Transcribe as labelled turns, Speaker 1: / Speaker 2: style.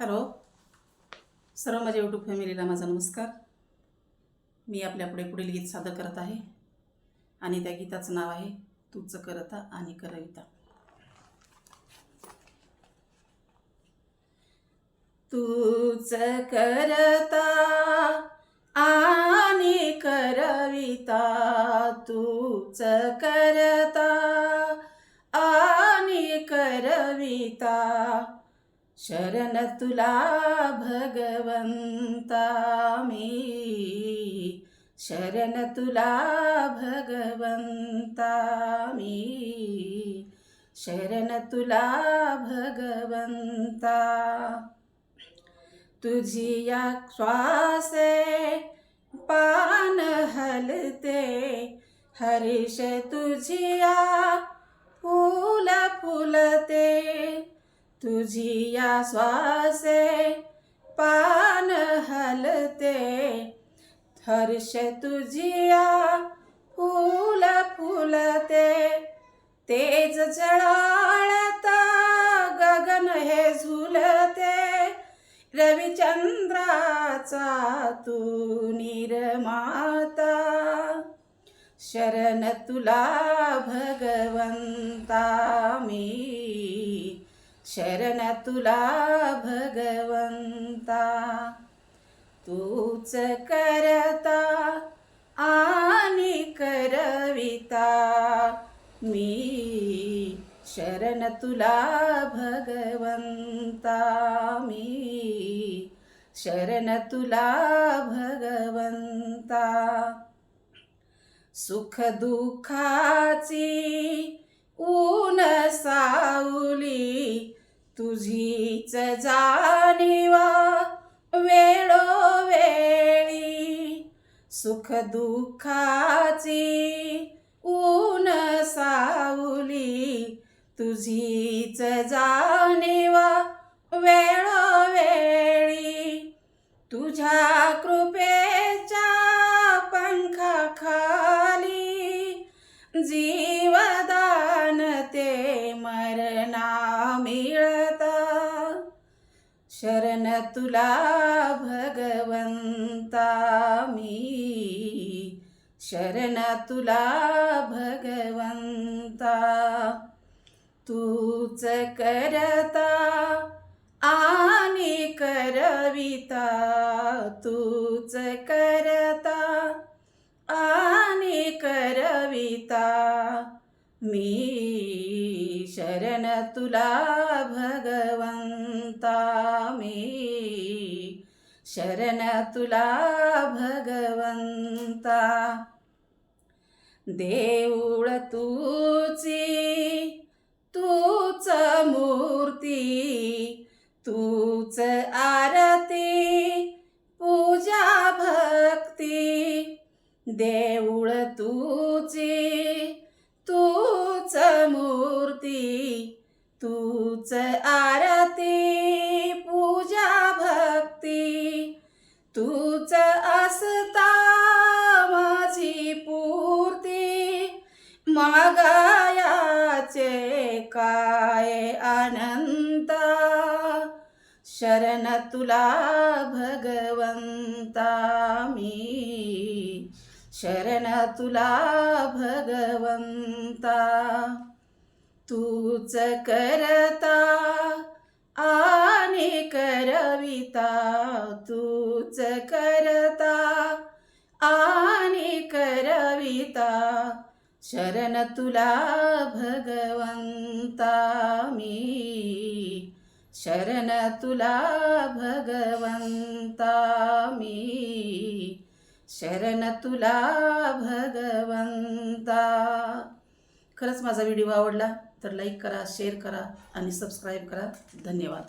Speaker 1: Hello. सर्व माझ्या YouTube फॅमिलीला माझा नमस्कार. मी आपल्यापुढे पुढील गीत सादर करत आहे. आणि त्या गीताचं नाव आहे तूच करता आणि करविता. तूच करता आणि करविता तूच करता आणि करविता शरण तुला भगवंता मी. शरण तुला भगवंता मी. शरण तुला भगवंता. तुझी या श्वासे पान हलते. हरीश तुझिया फूल फुलते. तुझी या श्वासे पान हलते हर्ष तुझिया फूल फुलते. तेज जळाळता गगन हे झुलते रविचंद्राचा तू निर्माता. शरण तुला भगवंता मी. शरण तुला भगवंता तूच करता आणि करविता. मी शरण तुला भगवंता मी शरण तुला भगवंता. सुख दुःखाची ऊन सावली तुझीच जाणीवा वेळोवेळी सुख दुःखाची ऊन सावली. तुझीच जाणीवा वेळोवेळी तुझ्या कृपेच्या पंखाखाली जी शरण तुला भगवंता मी. शरण तुला भगवंता. तूच करता आणि करविता. तूच करता शरण तुला भगवंता मी शरण तुला भगवंता. देऊळ तुची तूच मूर्ती तूच आरती पूजा भक्ती. देऊळ तुची काय आनंता शरण तुला भगवंता मी. शरण तुला भगवंता. तूच करता आणि करविता. तूच करता आणि करविता. शरण तुला भगवंता मी. शरण तुला भगवंता मी. शरण तुला भगवंता. खरंच माझा व्हिडिओ आवडला तर लाईक करा शेअर करा आणि सबस्क्राईब करा. धन्यवाद.